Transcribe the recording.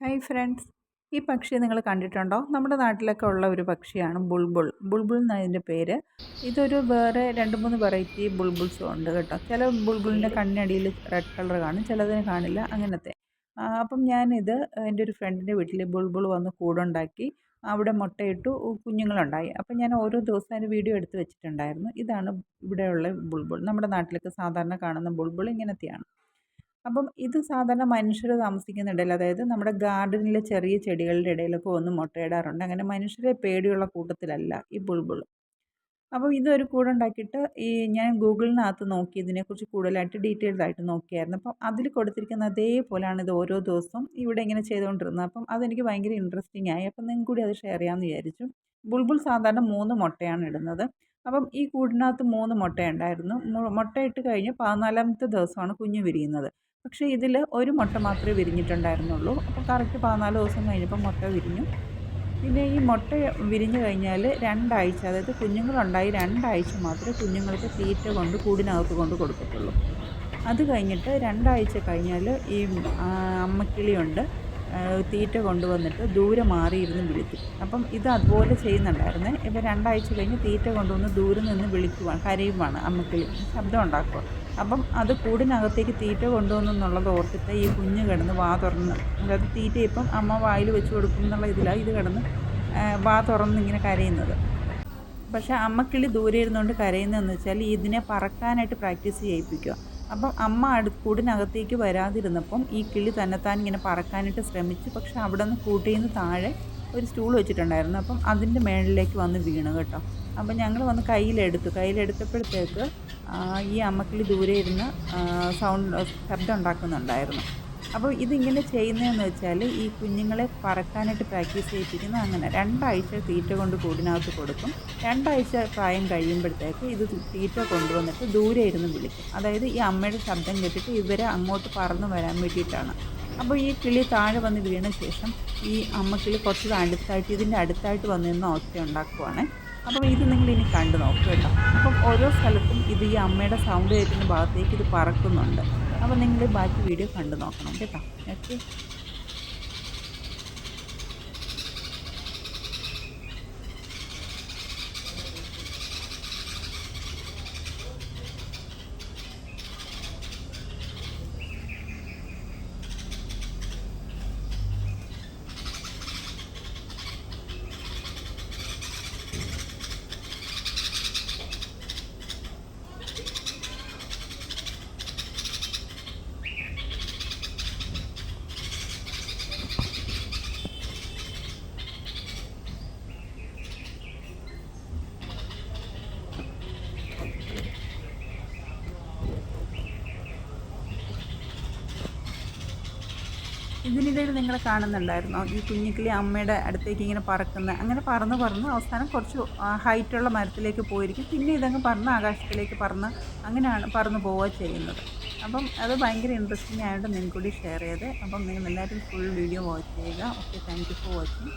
Hi friends. ഈ പക്ഷി നിങ്ങൾ കണ്ടിട്ടുണ്ടോ? നമ്മുടെ നാട്ടിലൊക്കെ ഉള്ള ഒരു പക്ഷിയാണ് ബുൾബുൾ. ബുൾബുൾ എന്നതിന്റെ പേര്. ഇതൊരു വേറെ രണ്ട് മൂന്ന് വെറൈറ്റി ബുൾബുൾസും ഉണ്ട് കേട്ടോ. ചില ബുൾബുളിന്റെ കണ്ണിനടിയിൽ റെഡ് കളർ കാണും ചിലതിന് കാണില്ല. അങ്ങനത്തെ. അപ്പം ഞാനിത് എന്റെ ഒരു ഫ്രണ്ടിന്റെ വീട്ടിൽ ബുൾബുൾ വന്ന് കൂടുണ്ടാക്കി അവിടെ മുട്ടയിട്ടു കുഞ്ഞുങ്ങളുണ്ടായി. അപ്പം ഞാൻ ഓരോ ദിവസം അതിന് വീഡിയോ എടുത്ത് വെച്ചിട്ടുണ്ടായിരുന്നു. ഇതാണ് ഇവിടെയുള്ള ബുൾബുൾ. നമ്മുടെ നാട്ടിലൊക്കെ സാധാരണ കാണുന്ന ബുൾബുൾ ഇങ്ങനത്തെയാണ്. അപ്പം ഇത് സാധാരണ മനുഷ്യർ താമസിക്കുന്ന ഇടയിൽ അതായത് നമ്മുടെ ഗാർഡനിലെ ചെറിയ ചെടികളുടെ ഇടയിലൊക്കെ വന്ന് മുട്ടയിടാറുണ്ട്. അങ്ങനെ മനുഷ്യരെ പേടിയുള്ള കൂട്ടത്തിലല്ല ഈ ബുൾബുൾ അപ്പോൾ ഇതൊരു കൂടുണ്ടാക്കിയിട്ട് ഈ ഞാൻ ഗൂഗിളിനകത്ത് നോക്കി ഇതിനെക്കുറിച്ച് കൂടുതലായിട്ട് ഡീറ്റെയിൽഡ് ആയിട്ട് നോക്കിയായിരുന്നു. അപ്പം അതിൽ കൊടുത്തിരിക്കുന്ന അതേപോലെയാണ് ഇത് ഓരോ ദിവസവും ഇവിടെ ഇങ്ങനെ ചെയ്തുകൊണ്ടിരുന്നത്. അപ്പം അതെനിക്ക് ഭയങ്കര ഇൻട്രസ്റ്റിംഗ് ആയി. അപ്പം നിങ്ങൾ കൂടി അത് ഷെയർ ചെയ്യാമെന്ന് വിചാരിച്ചു. ബുൾബുൾ സാധാരണ മൂന്ന് മുട്ടയാണ് ഇടുന്നത്. അപ്പം ഈ കൂടിനകത്ത് മൂന്ന് മുട്ടയുണ്ടായിരുന്നു. മുട്ടയിട്ട് കഴിഞ്ഞ് പതിനാലാമത്തെ ദിവസമാണ് കുഞ്ഞ് വിരിയുന്നത്. പക്ഷേ ഇതിൽ ഒരു മുട്ട മാത്രമേ വിരിഞ്ഞിട്ടുണ്ടായിരുന്നുള്ളൂ. അപ്പോൾ കറക്റ്റ് പതിനാല് ദിവസം കഴിഞ്ഞപ്പോൾ മുട്ട വിരിഞ്ഞു. പിന്നെ ഈ മുട്ട വിരിഞ്ഞു കഴിഞ്ഞാൽ രണ്ടാഴ്ച അതായത് കുഞ്ഞുങ്ങളുണ്ടായി രണ്ടാഴ്ച മാത്രമേ കുഞ്ഞുങ്ങൾക്ക് തീറ്റ കൊണ്ട് കൂടിനകത്ത് കൊണ്ട് കൊടുക്കത്തുള്ളൂ. അത് കഴിഞ്ഞിട്ട് രണ്ടാഴ്ച കഴിഞ്ഞാൽ ഈ അമ്മക്കിളിയുണ്ട് തീറ്റ കൊണ്ടുവന്നിട്ട് ദൂരെ മാറിയിരുന്ന് വിളിക്കും. അപ്പം ഇത് അതുപോലെ ചെയ്യുന്നുണ്ടായിരുന്നേ. ഇപ്പം രണ്ടാഴ്ച കഴിഞ്ഞ് തീറ്റ കൊണ്ടുവന്ന് ദൂരെ നിന്ന് വിളിക്കുവാണ് കരയുവാണ് അമ്മക്കിളി. ശബ്ദം ഉണ്ടാക്കുക അപ്പം അത് കൂടിനകത്തേക്ക് തീറ്റ കൊണ്ടുവന്നു എന്നുള്ളത് ഓർത്തിട്ട് ഈ കുഞ്ഞ് കിടന്ന് വാ തുറന്ന്. അതായത് തീറ്റ ഇപ്പം അമ്മ വായിൽ വെച്ച് കൊടുക്കും എന്നുള്ള ഇതിലാണ് ഇത് കിടന്ന് വാ തുറന്ന് ഇങ്ങനെ കരയുന്നത്. പക്ഷേ അമ്മക്കിളി ദൂരെ ഇരുന്നുകൊണ്ട് കരയുന്നതെന്ന് വെച്ചാൽ ഇതിനെ പറക്കാനായിട്ട് പ്രാക്ടീസ് ചെയ്യിപ്പിക്കുക. അപ്പം അമ്മ അടു കൂടിനകത്തേക്ക് വരാതിരുന്നപ്പം ഈ കിളി തന്നെത്താൻ ഇങ്ങനെ പറക്കാനായിട്ട് ശ്രമിച്ചു. പക്ഷെ അവിടെ നിന്ന് കൂട്ടിൽ നിന്ന് താഴെ ഒരു സ്റ്റൂൾ വെച്ചിട്ടുണ്ടായിരുന്നു. അപ്പം അതിന്റെ മേളിലേക്ക് വന്ന് വീണു കേട്ടോ. അപ്പം ഞങ്ങൾ വന്ന് കയ്യിലെടുത്തു. കയ്യിലെടുത്തപ്പോഴത്തേക്ക് ഈ അമ്മക്കിളി ദൂരെ ഇരുന്ന് സൗണ്ട് ശബ്ദം ഉണ്ടാക്കുന്നുണ്ടായിരുന്നു. അപ്പോൾ ഇതിങ്ങനെ ചെയ്യുന്നതെന്ന് വെച്ചാൽ ഈ കുഞ്ഞുങ്ങളെ പറക്കാനായിട്ട് പ്രാക്ടീസ് ചെയ്യിപ്പിക്കുന്ന അങ്ങനെ രണ്ടാഴ്ച തീറ്റ കൊണ്ട് കൂടിനകത്ത് കൊടുക്കും. രണ്ടാഴ്ച പ്രായം കഴിയുമ്പോഴത്തേക്ക് ഇത് തീറ്റ കൊണ്ടുവന്നിട്ട് ദൂരെ ഇരുന്ന് വിളിക്കും. അതായത് ഈ അമ്മയുടെ ശബ്ദം കേട്ടിട്ട് ഇവരെ അങ്ങോട്ട് പറന്ന് വരാൻ വേണ്ടിയിട്ടാണ്. അപ്പോൾ ഈ കിളി താഴെ വന്ന് വീണ ശേഷം ഈ അമ്മക്കിളി കുറച്ച് അടുത്തായിട്ട് ഇതിന്റെ അടുത്തായിട്ട് വന്ന് നിന്ന് ഓക്കെ ഉണ്ടാക്കുവാണ്. അപ്പം ഇത് നിങ്ങൾ ഇനി കണ്ടു നോക്കുക കേട്ടോ. അപ്പം ഓരോ സ്ഥലത്തും ഇത് ഈ അമ്മയുടെ സൗണ്ട് കേൾക്കുന്ന ഭാഗത്തേക്ക് ഇത് പറക്കുന്നുണ്ട്. അപ്പം നിങ്ങൾ ബാക്കി വീഡിയോ കണ്ടു നോക്കണം കേട്ടോ. ഓക്കെ ഇതിനിടയിൽ നിങ്ങൾ കാണുന്നുണ്ടായിരുന്നോ? ഈ കുഞ്ഞിക്കിളി അമ്മയുടെ അടുത്തേക്ക് ഇങ്ങനെ പറക്കുന്ന. അങ്ങനെ പറന്ന് പറന്ന് അവസാനം കുറച്ച് ഹൈറ്റുള്ള മരത്തിലേക്ക് പോയിരിക്കും. പിന്നെ ഇതങ്ങ് പറന്ന് ആകാശത്തിലേക്ക് പറന്ന് അങ്ങനെയാണ് പറന്ന് പോവുക ചെയ്യുന്നത്. അപ്പം അത് ഭയങ്കര ഇൻട്രസ്റ്റിംഗ് ആയിട്ട് നിങ്ങൾക്കൂടി ഷെയർ ചെയ്ത്. അപ്പം നിങ്ങൾ എല്ലാവരും ഫുൾ വീഡിയോ വാച്ച് ചെയ്യുക. Okay thank you for watching